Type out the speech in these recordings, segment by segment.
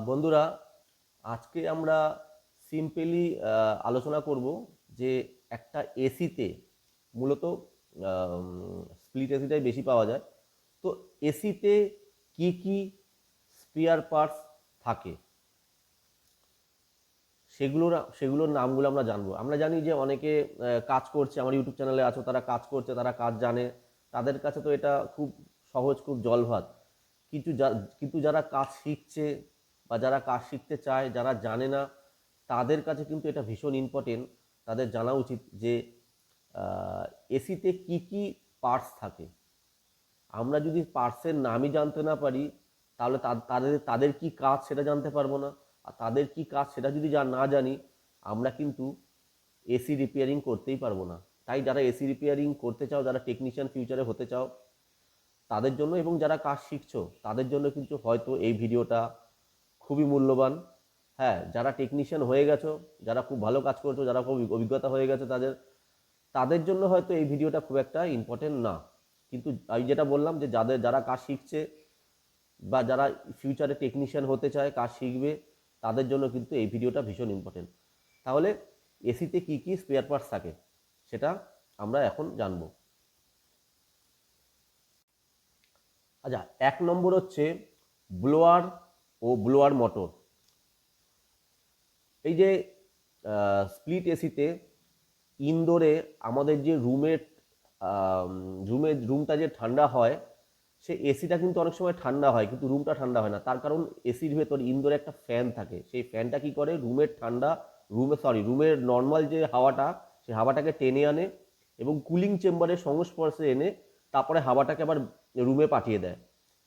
বন্ধুরা, আজকে আমরা সিম্পলি আলোচনা করব যে একটা এসিতে মূলত স্প্লিট এসিটাই বেশি পাওয়া যায়। তো এসিতে কি কি স্পেয়ার পার্টস থাকে? সেগুলোর সেগুলোর নামগুলো আমরা জানব। আমরা জানি যে অনেকে কাজ করছে, আমার ইউটিউব চ্যানেলে আছো, তারা কাজ করছে, তারা কাজ জানে। তাদের কাছে তো এটা খুব সহজ, খুব জলভাত কিছু যা- কিন্তু যারা কাজ শিখছে বা যারা কাজ শিখতে চায়, যারা জানে না, তাদের কাছে কিন্তু এটা ভীষণ ইম্পর্টেন্ট তাদের জানা উচিত যে এসিতে কি কি পার্টস থাকে। আমরা যদি পার্টসের নামই জানতে না পারি, তাহলে তাদের তাদের কি কাজ সেটা জানতে পারব না। আর তাদের কি কাজ সেটা যদি যা, না জানি, আমরা কিন্তু এসি রিপেয়ারিং করতেই পারব না। তাই যারা এসি রিপেয়ারিং করতে চাও, যারা টেকনিশিয়ান ফিউচারে হতে চাও, তাদের জন্য এবং যারা কাজ শিখছো, তাদের জন্য কিন্তু হয়তো এই ভিডিওটা খুবই মূল্যবান। হ্যাঁ যারা টেকনিশিয়ান হয়ে গেছো, যারা খুব ভালো কাজ করছ, যারা খুব অভিজ্ঞতা হয়ে গেছে, তাদের তাদের জন্য হয়তো এই ভিডিওটা খুব একটা ইম্পর্টেন্ট না। কিন্তু আমি যেটা বললাম যে যাদের, যারা কাজ শিখছে বা যারা ফিউচারে টেকনিশিয়ান হতে চায়, কাজ শিখবে, তাদের জন্য কিন্তু এই ভিডিওটা ভীষণ ইম্পর্টেন্ট তাহলে এসিতে কি কি স্পেয়ার পার্টস থাকে, সেটা আমরা এখন জানব। আচ্ছা এক নম্বর হচ্ছে ব্লোয়ার ও ব্লোয়ার মোটর। এই যে স্প্লিট এসিতে ইনডোরে আমাদের যে রুমের রুমের রুমটা যে ঠান্ডা হয়, সে এসিটা কিন্তু অনেক সময় ঠান্ডা হয়, কিন্তু রুমটা ঠান্ডা হয় না। তার কারণ এসির ভেতর ইনডোরে একটা ফ্যান থাকে। সেই ফ্যানটা কি করে? রুমের ঠান্ডা রুমে সরি রুমের নর্মাল যে হাওয়াটা সেই হাওয়াটাকে টেনে আনে এবং কুলিং চেম্বারের সংস্পর্শে এনে তারপরে হাওয়াটাকে আবার রুমে পাঠিয়ে দেয়।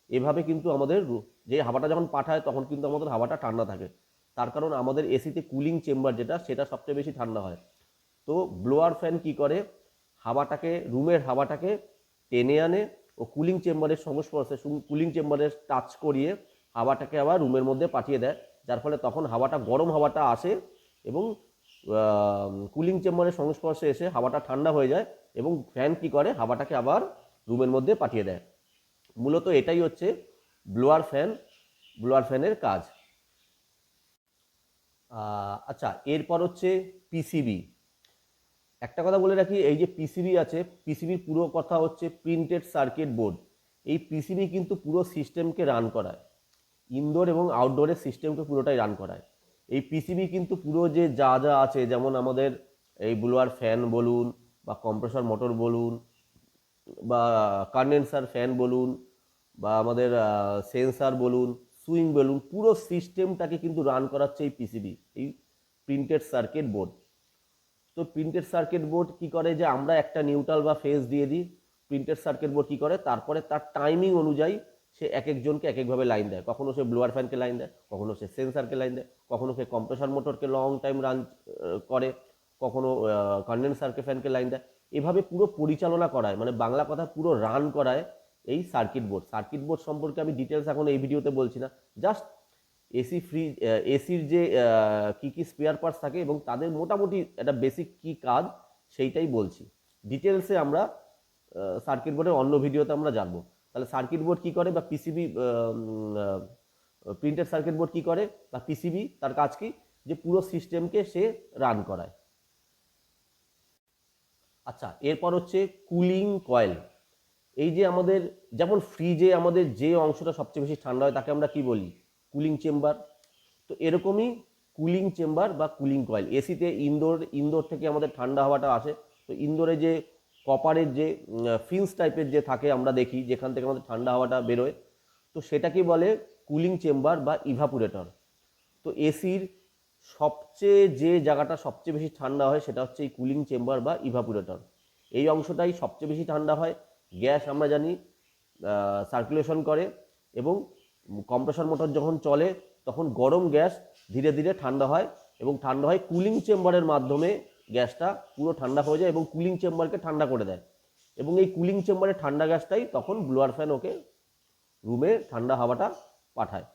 এভাবে কিন্তু আমাদের যে হাওয়াটা যখন পাঠায় তখন কিন্তু আমাদের হাওয়াটা ঠান্ডা থাকে। তার কারণ আমাদের এসিতে কুলিং চেম্বার যেটা, সেটা সবচেয়ে বেশি ঠান্ডা হয়। তো ব্লোয়ার ফ্যান কি করে? হাওয়াটাকে, রুমের হাওয়াটাকে টেনে আনে ও কুলিং চেম্বারের সংস্পর্শে কুলিং চেম্বারের টাচ করিয়ে হাওয়াটাকে আবার রুমের মধ্যে পাঠিয়ে দেয়। যার ফলে তখন হাওয়াটা, গরম হাওয়াটা আসে এবং কুলিং চেম্বারের সংস্পর্শে এসে হাওয়াটা ঠান্ডা হয়ে যায় এবং ফ্যান কি করে? হাওয়াটাকে আবার রুমের মধ্যে পাঠিয়ে দেয়। মূলত এটাই হচ্ছে ব্লোয়ার ফ্যান ব্লোয়ার ফ্যানের কাজ আচ্ছা এরপর হচ্ছে পিসিবি। একটা কথা বলে রাখি, এই যে পিসিবি আছে, পিসিবির পুরো কথা হচ্ছে প্রিন্টেড সার্কিট বোর্ড এই পিসিবি কিন্তু পুরো সিস্টেমকে রান করায়। ইনডোর এবং আউটডোরের সিস্টেমকে পুরোটাই রান করায়। এই পিসিবি কিন্তু পুরো যে যা যা আছে, যেমন আমাদের এই ব্লোয়ার ফ্যান বলুন বা কম্প্রেসর মোটর বলুন বা কন্ডেন্সার ফ্যান বলুন বা আমাদের সেন্সার বলুন সুইং বেলুন, পুরো সিস্টেমটাকে কিন্তু রান করাচ্ছে এই পিসিবি এই প্রিন্টেড সার্কিট বোর্ড তো প্রিন্টেড সার্কিট বোর্ড কি করে যে আমরা একটা নিউট্রাল বা ফেজ দিয়ে দিই প্রিন্টেড সার্কিট বোর্ড কি করে? তারপরে তার টাইমিং অনুযায়ী সে এক একজনকে এক একভাবে লাইন দেয়। কখনো সে ব্লোয়ার ফ্যানকে লাইন দেয়, কখনো সে সেন্সারকে লাইন দেয়, কখনো সে কম্প্রেসর মোটরকে লং টাইম রান করে, কখনো কন্ডেন্সারকে ফ্যানকে লাইন দেয়। এভাবে পুরো পরিচালনা করায় মানে বাংলা কথা পুরো রান করায় এই সার্কিট বোর্ড সার্কিট বোর্ড সম্পর্কে আমি ডিটেলস এখন এই ভিডিওতে বলছি না। জাস্ট এসি ফ্রি এসির যে কি কি স্পেয়ার পার্টস থাকে এবং তাদের মোটামুটি একটা বেসিক কি কাজ সেইটাই বলছি। ডিটেলসে আমরা সার্কিট বোর্ডের অন্য ভিডিওতে আমরা জানব। তাহলে সার্কিট বোর্ড কি করে বা পিসিবি প্রিন্টেড সার্কিট বোর্ড কি করে বা পিসিবি তার কাজ কি? যে পুরো সিস্টেমকে সে রান করায়। আচ্ছা এরপর হচ্ছে কুলিং কয়েল এই যে আমাদের, যেমন ফ্রিজে আমাদের যে অংশটা সবচেয়ে বেশি ঠান্ডা হয়, তাকে আমরা কি বলি? কুলিং চেম্বার তো এরকমই কুলিং চেম্বার বা কুলিং কয়েল এসিতে ইন্দোর ইন্দোর থেকে আমাদের ঠান্ডা হাওয়াটা আসে। তো ইন্দোরে যে কপারের যে ফিন্স টাইপের যে থাকে, আমরা দেখি, যেখান থেকে আমাদের ঠান্ডা হাওয়াটা বেরোয়। তো সেটাকে বলে কুলিং চেম্বার বা ইভাপুরেটর তো এসির সবচেয়ে যে জায়গাটা সবচেয়ে বেশি ঠান্ডা হয়, সেটা হচ্ছে এই কুলিং চেম্বার বা ইভাপুরেটর এই অংশটাই সবচেয়ে বেশি ঠান্ডা হয়। গ্যাস আমরা জানি সার্কুলেশন করে এবং কম্প্রেসর মোটর যখন চলে, তখন গরম গ্যাস ধীরে ধীরে ঠান্ডা হয় এবং ঠান্ডা হয় কুলিং চেম্বারের মাধ্যমে গ্যাসটা পুরো ঠান্ডা হয়ে যায় এবং কুলিং চেম্বারকে ঠান্ডা করে দেয়। এবং এই কুলিং চেম্বারের ঠান্ডা গ্যাসটাই তখন ব্লোয়ার ফ্যান ওকে রুমে ঠান্ডা হাওয়াটা পাঠায়।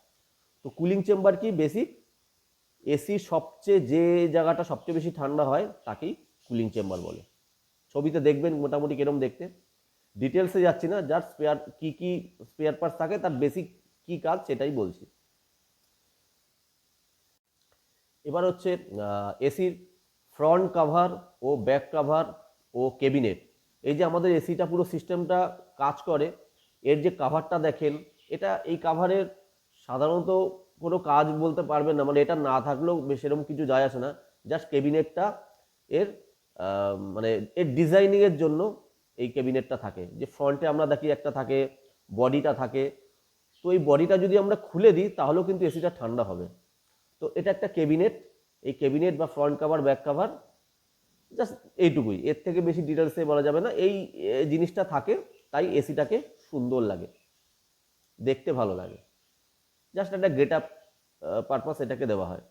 তো কুলিং চেম্বার কি বেসিক এসির সবচেয়ে যে জায়গাটা সবচেয়ে বেশি ঠান্ডা হয়, তাকেই কুলিং চেম্বার বলে। ছবিতে দেখবেন, মোটামুটি কিরম দেখতে? ডিটেলসে যাচ্ছি না, যার স্পেয়ার কি কি স্পেয়ার পার্টস থাকে, তার বেসিক কি কাজ সেটাই বলছি। এবার হচ্ছে এসির ফ্রন্ট কাভার ও ব্যাক কাভার ও কেবিনেট এই যে আমাদের এসিটা পুরো সিস্টেমটা কাজ করে, এর যে কাভারটা দেখেন, এটা এই কাভারের সাধারণত কোনো কাজ বলতে পারবেন না মানে এটা না থাকলেও সেরকম কিছু যায় আসে না। জাস্ট কেবিনেটটা এর মানে এর ডিজাইনিংয়ের জন্য এই ক্যাবিনেটটা থাকে, যে ফ্রন্টে আমরা দেখি একটা থাকে, বডিটা থাকে। তো এই বডিটা যদি আমরা খুলে দিই, তাহলেও কিন্তু এসিটা ঠান্ডা হবে। তো এটা একটা কেবিনেট এই ক্যাবিনেট বা front cover, back cover, just এইটুকুই। এর থেকে বেশি ডিটেলসে বলা যাবে না। এই জিনিসটা থাকে, তাই এসিটাকে সুন্দর লাগে। দেখতে ভালো লাগে। জাস্ট একটা গেট আপ পারপাস এটাকে দেওয়া হয়।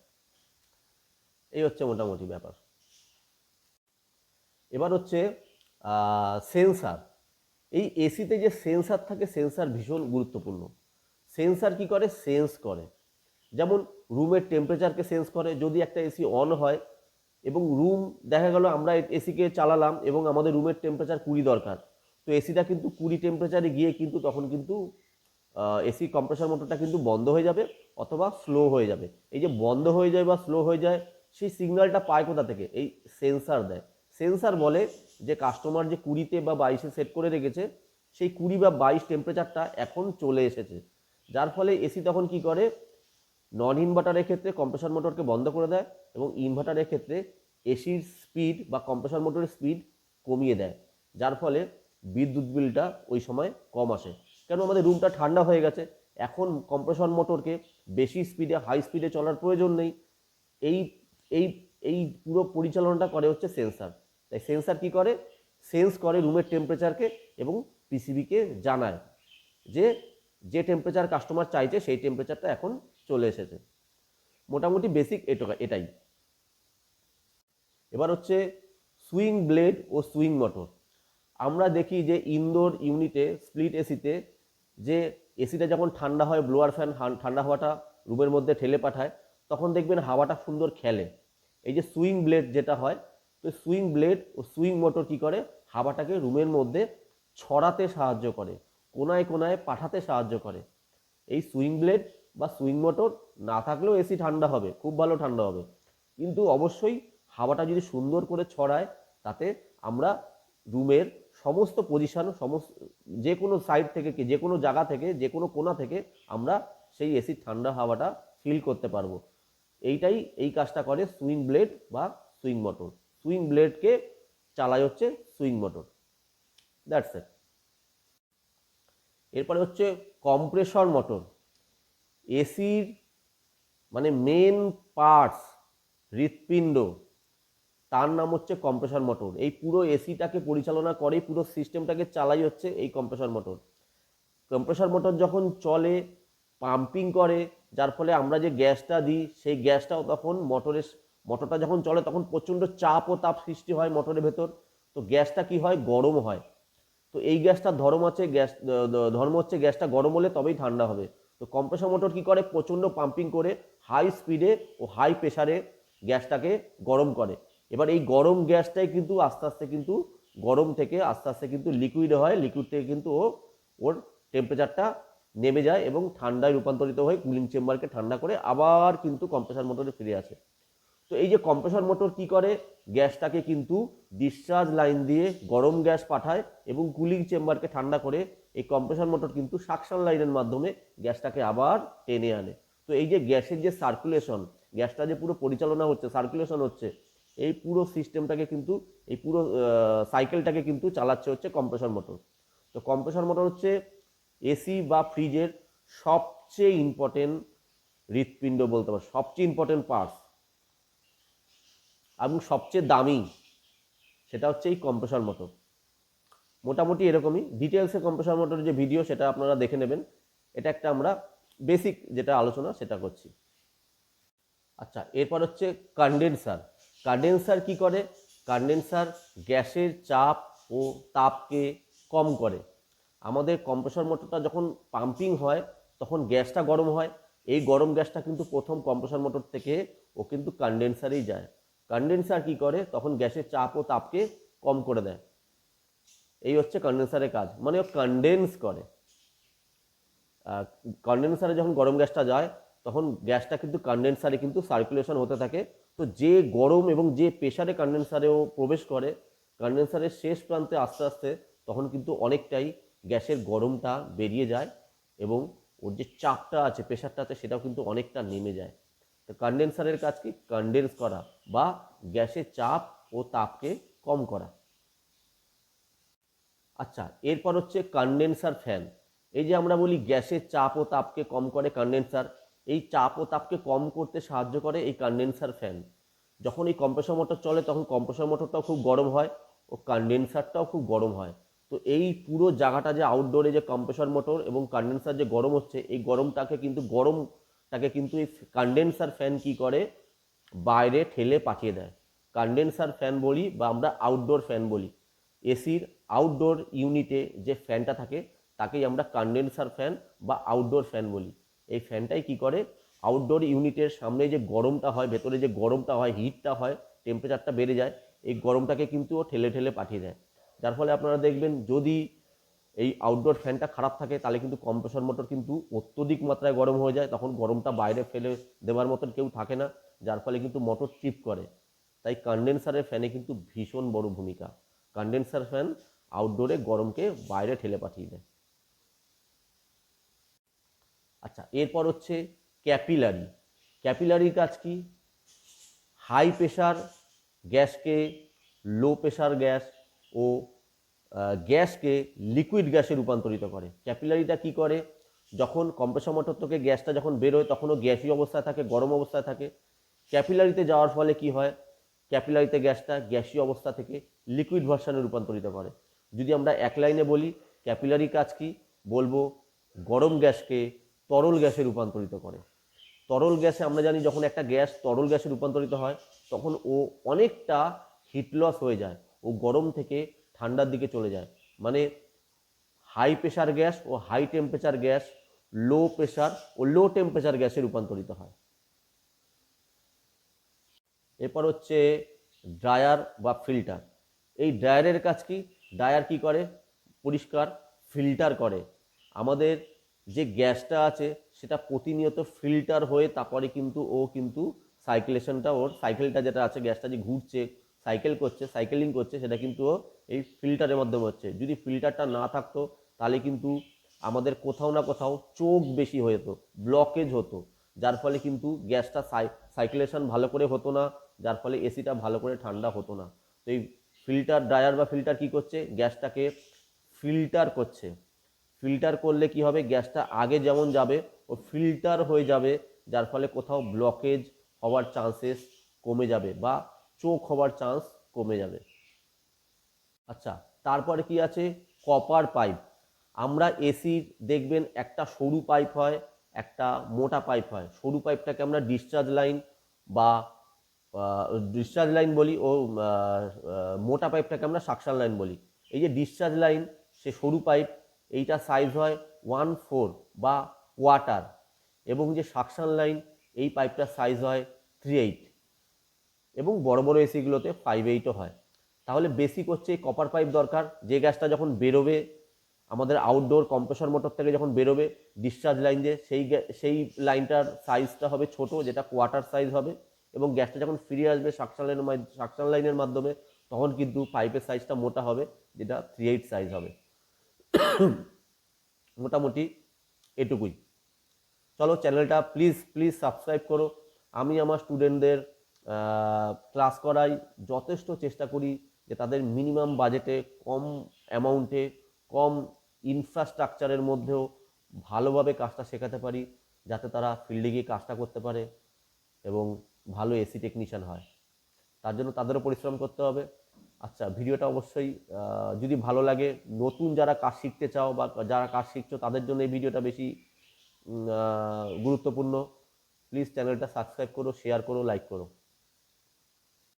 এই হচ্ছে মোটামুটি ব্যাপার। এবার হচ্ছে সেন্সার এই এসিতে যে সেন্সার থাকে সেন্সার ভীষণ গুরুত্বপূর্ণ। সেন্সার কি করে? সেন্স করে। যেমন রুমের টেম্পারেচারকে সেন্স করে, যদি একটা এসি অন হয়, এবং রুম দেখা গেল আমরা এসিকে চালালাম, এবং আমাদের রুমের টেম্পারেচার কুড়ি দরকার। তো এসিটা কিন্তু কুড়ি টেম্পারেচারে গিয়ে কিন্তু তখন কিন্তু এসি কম্প্রেসার মোটরটা কিন্তু বন্ধ হয়ে যাবে, অথবা স্লো হয়ে যাবে। এই যে বন্ধ হয়ে যায় বা স্লো হয়ে যায়, সেই সিগন্যালটা পায় কোথা থেকে? এই সেন্সার দেয়। সেন্সার বলে যে কাস্টমার যে কুড়িতে বা বাইশে সেট করে রেখেছে, সেই কুড়ি বা বাইশ টেম্পারেচারটা এখন চলে এসেছে। যার ফলে এসি তখন কি করে? নন ইনভার্টারের ক্ষেত্রে কম্প্রেশন মোটরকে বন্ধ করে দেয় এবং ইনভার্টারের ক্ষেত্রে এসির স্পিড বা কম্প্রেশন মোটরের স্পিড কমিয়ে দেয়। যার ফলে বিদ্যুৎ বিলটা ওই সময় কম আসে। কেন? আমাদের রুমটা ঠান্ডা হয়ে গেছে। এখন কম্প্রেশন মোটরকে বেশি স্পিডে হাই স্পিডে চলার প্রয়োজন নেই। এই এই এই পুরো পরিচালনাটা করে হচ্ছে সেন্সার তাই সেন্সার কি করে? সেন্স করে রুমের টেম্পারেচারকে এবং পিসিবিকে জানায় যে যে টেম্পারেচার কাস্টমার চাইছে সেই টেম্পারেচারটা এখন চলে এসেছে। মোটামুটি বেসিক এটুকা, এটাই। এবার হচ্ছে সুইং ব্লেড ও সুইং মোটর আমরা দেখি যে ইনডোর ইউনিটে স্প্লিট এসিতে যে এসিটা যখন ঠান্ডা হয় ব্লোয়ার ফ্যান ঠান্ডা হাওয়াটা রুমের মধ্যে ঠেলে পাঠায়, তখন দেখবেন হাওয়াটা সুন্দর খেলে। এই যে সুইং ব্লেড যেটা হয় তো সুইং ব্লেড ও সুইং মোটর কি করে? হাওয়াটাকে রুমের মধ্যে ছড়াতে সাহায্য করে, কোনায় কোনায় পাঠাতে সাহায্য করে। এই সুইং ব্লেড বা সুইং মোটর না থাকলেও এসি ঠান্ডা হবে, খুব ভালো ঠান্ডা হবে। কিন্তু অবশ্যই হাওয়াটা যদি সুন্দর করে ছড়ায়, তাতে আমরা রুমের সমস্ত পজিশন সমস্ত যে কোনো সাইড থেকে কি যে কোনো জায়গা থেকে, যে কোনো কোণা থেকে আমরা সেই এসির ঠান্ডা হাওয়াটা ফিল করতে পারব। এইটাই এই কাজটা করে সুইং ব্লেড বা সুইং মোটর সুইং ব্লেডকে চালায় হচ্ছে সুইং মোটর দ্যাটস ইট এরপরে হচ্ছে কম্প্রেসর মোটর এসির মানে মেন পার্টস হৃৎপিণ্ড, তার নাম হচ্ছে কম্প্রেসর মোটর এই পুরো এসিটাকে পরিচালনা করে পুরো সিস্টেমটাকে চালাই হচ্ছে এই কম্প্রেসর মোটর কম্প্রেসর মোটর যখন চলে পাম্পিং করে, যার ফলে আমরা যে গ্যাসটা দিই, সেই গ্যাসটাও তখন মোটরের মোটরটা যখন চলে তখন প্রচণ্ড চাপ ও তাপ সৃষ্টি হয় মোটরের ভেতর। তো গ্যাসটা কি হয়? গরম হয়। তো এই গ্যাসটার ধর্ম আছে, গ্যাস ধর্ম হচ্ছে গ্যাসটা গরম হলে তবেই ঠান্ডা হবে। তো কম্প্রেসর মোটর কি করে? প্রচণ্ড পাম্পিং করে হাই স্পিডে ও হাই প্রেসারে গ্যাসটাকে গরম করে। এবার এই গরম গ্যাসটাই কিন্তু আস্তে আস্তে কিন্তু গরম থেকে আস্তে আস্তে কিন্তু লিকুইড হয়। লিকুইড থেকে কিন্তু ও, ওর টেম্পারেচারটা নেমে যায় এবং ঠান্ডায় রূপান্তরিত হয়ে কুলিং চেম্বারকে ঠান্ডা করে আবার কিন্তু কম্প্রেসার মোটরে ফিরে আসে। তো এই যে কম্প্রেসর মোটর কি করে? গ্যাসটাকে কিন্তু ডিসচার্জ লাইন দিয়ে গরম গ্যাস পাঠায় এবং কুলিং চেম্বারকে ঠান্ডা করে এই কম্প্রেসর মোটর কিন্তু সাকশন লাইনের মাধ্যমে গ্যাসটাকে আবার টেনে আনে। তো এই যে গ্যাসের যে সার্কুলেশন গ্যাসটা যে পুরো পরিচালনা হচ্ছে সার্কুলেশন হচ্ছে, এই পুরো সিস্টেমটাকে কিন্তু, এই পুরো সাইকেলটাকে কিন্তু চালাচ্ছে হচ্ছে কম্প্রেসর মোটর তো কম্প্রেসর মোটর হচ্ছে এসি বা ফ্রিজের সবচেয়ে ইম্পর্টেন্ট হৃৎপিণ্ড বলতে পারো, সবচেয়ে ইম্পর্টেন্ট পার্টস এবং সবচেয়ে দামি সেটা হচ্ছে এই কম্প্রেসর মোটর। মোটামুটি এরকমই। ডিটেলসে কম্প্রেসর মোটরের যে ভিডিও সেটা আপনারা দেখে নেবেন। এটা একটা আমরা বেসিক যেটা আলোচনা সেটা করছি। আচ্ছা এরপর হচ্ছে কন্ডেন্সার কন্ডেন্সার কি করে? কন্ডেন্সার গ্যাসের চাপ ও তাপকে কম করে। আমাদের কম্প্রেসর মোটরটা যখন পাম্পিং হয়, তখন গ্যাসটা গরম হয়। এই গরম গ্যাসটা কিন্তু প্রথম কম্প্রেসর মোটর থেকে ও কিন্তু কন্ডেন্সারেই যায়। কন্ডেন্সার কি করে? তখন গ্যাসের চাপ ও তাপকে কম করে দেয়। এই হচ্ছে কন্ডেন্সারের কাজ। মানে ও কন্ডেন্স করে। কন্ডেন্সারে যখন গরম গ্যাসটা যায়, তখন গ্যাসটা কিন্তু কন্ডেন্সারে কিন্তু সার্কুলেশন হতে থাকে। তো যে গরম এবং যে প্রেশারে কন্ডেন্সারেও প্রবেশ করে কন্ডেন্সারের শেষ প্রান্তে আস্তে আস্তে তখন কিন্তু অনেকটাই গ্যাসের গরমটা বেরিয়ে যায় এবং ওর যে চাপটা আছে প্রেশারটা আছে, সেটাও কিন্তু অনেকটা নেমে যায়। তো কন্ডেন্সারের কাজ কি? কন্ডেন্স করা। বা গ্যাসের চাপ ও তাপকে কম করা। আচ্ছা এরপর হচ্ছে কন্ডেন্সার ফ্যান এই যে আমরা বলি গ্যাসের চাপ ও তাপকে কম করে কন্ডেন্সার এই চাপ ও তাপকে কম করতে সাহায্য করে এই কন্ডেন্সার ফ্যান যখন এই কম্প্রেসর মোটর চলে, তখন কম্প্রেসর মোটরটাও খুব গরম হয় ও কন্ডেন্সারটাও খুব গরম হয়। তো এই পুরো জায়গাটা যে আউটডোরে যে কম্প্রেসর মোটর এবং কন্ডেন্সার যে গরম হচ্ছে, এই গরমটাকে কিন্তু গরমটাকে কিন্তু এই কন্ডেন্সার ফ্যান কি করে? বাইরে ঠেলে পাঠিয়ে দেয়। কন্ডেন্সার ফ্যান বলি বা আমরা আউটডোর ফ্যান বলি। এসির আউটডোর ইউনিটে যে ফ্যানটা থাকে, তাকেই আমরা কন্ডেন্সার ফ্যান বা আউটডোর ফ্যান বলি। এই ফ্যানটাই কি করে? আউটডোর ইউনিটের সামনে যে গরমটা হয়, ভেতরে যে গরমটা হয় হিটটা হয় টেম্পারেচারটা বেড়ে যায়, এই গরমটাকে কিন্তু ও ঠেলে ঠেলে পাঠিয়ে দেয়। যার ফলে আপনারা দেখবেন যদি এই আউটডোর ফ্যানটা খারাপ থাকে, তাহলে কিন্তু কম্প্রেসর মোটর কিন্তু অত্যধিক মাত্রায় গরম হয়ে যায়। তখন গরমটা বাইরে ফেলে দেওয়ার মতন কেউ থাকে না। যার ফলে কিন্তু মোটর ট্রিপ করে। তাই কন্ডেন্সারের ফ্যানে কিন্তু ভীষণ বড় ভূমিকা। কন্ডেন্সার ফ্যান আউটডোরে গরমকে বাইরে ঠেলে পাঠিয়ে দেয়। আচ্ছা এরপর হচ্ছে ক্যাপিলারি ক্যাপিলারির কাজ কি? হাই প্রেশার গ্যাসকে লো প্রেশার গ্যাস ও গ্যাসকে লিকুইড গ্যাসে রূপান্তরিত করে। ক্যাপিলারিটা কি করে? যখন কম্প্রেসর মোটর থেকে গ্যাসটা যখন বেরোয় তখনও গ্যাসই অবস্থায় থাকে, গরম অবস্থায় থাকে। ক্যাপিলারিতে যাওয়ার ফলে কি হয়? ক্যাপিলারিতে গ্যাসটা গ্যাসীয় অবস্থা থেকে লিকুইড ভার্সানে রূপান্তরিত করে। যদি আমরা এক লাইনে বলি, ক্যাপিলারি কাজ কি? বলব গরম গ্যাসকে তরল গ্যাসে রূপান্তরিত করে। তরল গ্যাসে আমরা জানি যখন একটা গ্যাস তরল গ্যাসে রূপান্তরিত হয়, তখন ও অনেকটা হিট লস হয়ে যায়। ও গরম থেকে ঠান্ডার দিকে চলে যায়। মানে হাই প্রেশার গ্যাস ও high temperature gas low pressure ও লো টেম্পারেচার গ্যাসে রূপান্তরিত হয়। এরপর হচ্ছে ড্রায়ার বা ফিল্টার এই ড্রায়ারের কাজ কি? ড্রায়ার কি করে? পরিষ্কার ফিল্টার করে। আমাদের যে গ্যাসটা আছে, সেটা প্রতিনিয়ত ফিল্টার হয়ে তারপরে কিন্তু ও কিন্তু সাইকেলেশনটা ওর সাইকেলটা যেটা আছে, গ্যাসটা যে ঘুরছে সাইকেল করছে সাইকেলিং করছে, সেটা কিন্তু ও এই ফিল্টারের মাধ্যমে হচ্ছে। যদি ফিল্টারটা না থাকতো, তাহলে কিন্তু আমাদের কোথাও না কোথাও চোখ বেশি হয়ে যেত ব্লকেজ হতো। যার ফলে কিন্তু গ্যাসটা সাইকুলেশন ভালো করে হতো না, যার ফলে এসিটা ভালো করে ঠান্ডা হতো না। তো এই ফিল্টার ড্রায়ার বা ফিল্টার কি করছে? গ্যাসটাকে ফিল্টার করছে। ফিল্টার করলে কি হবে? গ্যাসটা আগে যেমন যাবে, ও ফিল্টার হয়ে যাবে, যার ফলে কোথাও ব্লকেজ হওয়ার চান্সেস কমে যাবে বা চোখ হওয়ার চান্স কমে যাবে। আচ্ছা তারপরে কি আছে? কপার পাইপ আমরা এসির দেখবেন একটা সরু পাইপ হয় একটা মোটা পাইপ হয়। সরু পাইপটাকে আমরা ডিসচার্জ লাইন বা ডিসচার্জ লাইন বলি ও মোটা পাইপটাকে আমরা সাকশন লাইন বলি। এই যে ডিসচার্জ লাইন সে সরু পাইপ এইটা সাইজ হয় ওয়ান ফোর বা কোয়ার্টার এবং যে সাকশন লাইন এই পাইপটার সাইজ হয় থ্রি এইট এবং বড় বড় এসিগুলোতে ফাইভ এইটও হয়। তাহলে বেসিক হচ্ছে কপার পাইপ দরকার, যে গ্যাসটা যখন বেরোবে আমাদের আউটডোর কম্প্রেসর মোটর থেকে যখন বেরোবে ডিসচার্জ লাইন দিয়ে সেই সেই লাইনটার সাইজটা হবে ছোট, যেটা কোয়ার্টার সাইজ হবে এবং গ্যাসটা যখন ফিরে আসবে সাকশন লাইনের সাকশন লাইনের মাধ্যমে, তখন কিন্তু পাইপের সাইজটা মোটা হবে, যেটা থ্রি এইট সাইজ হবে। মোটামুটি এটুকুই। চলো চ্যানেলটা প্লিজ প্লিজ সাবস্ক্রাইব করো। আমি আমার স্টুডেন্টদের ক্লাস করাই। যথেষ্ট চেষ্টা করি যে তাদের মিনিমাম বাজেটে কম অ্যামাউন্টে কম ইনফ্রাস্ট্রাকচারের মধ্যেও ভালোভাবে কাজটা শেখাতে পারি, যাতে তারা ফিল্ডে গিয়ে কাজটা করতে পারে এবং ভালো এসি টেকনিশিয়ান হয়। তার জন্য তাদেরও পরিশ্রম করতে হবে। আচ্ছা ভিডিওটা অবশ্যই যদি ভালো লাগে, নতুন যারা কাজ শিখতে চাও বা যারা কাজ শিখছো, তাদের জন্য এই ভিডিওটা বেশি গুরুত্বপূর্ণ। প্লিজ চ্যানেলটা সাবস্ক্রাইব করো শেয়ার করো লাইক করো।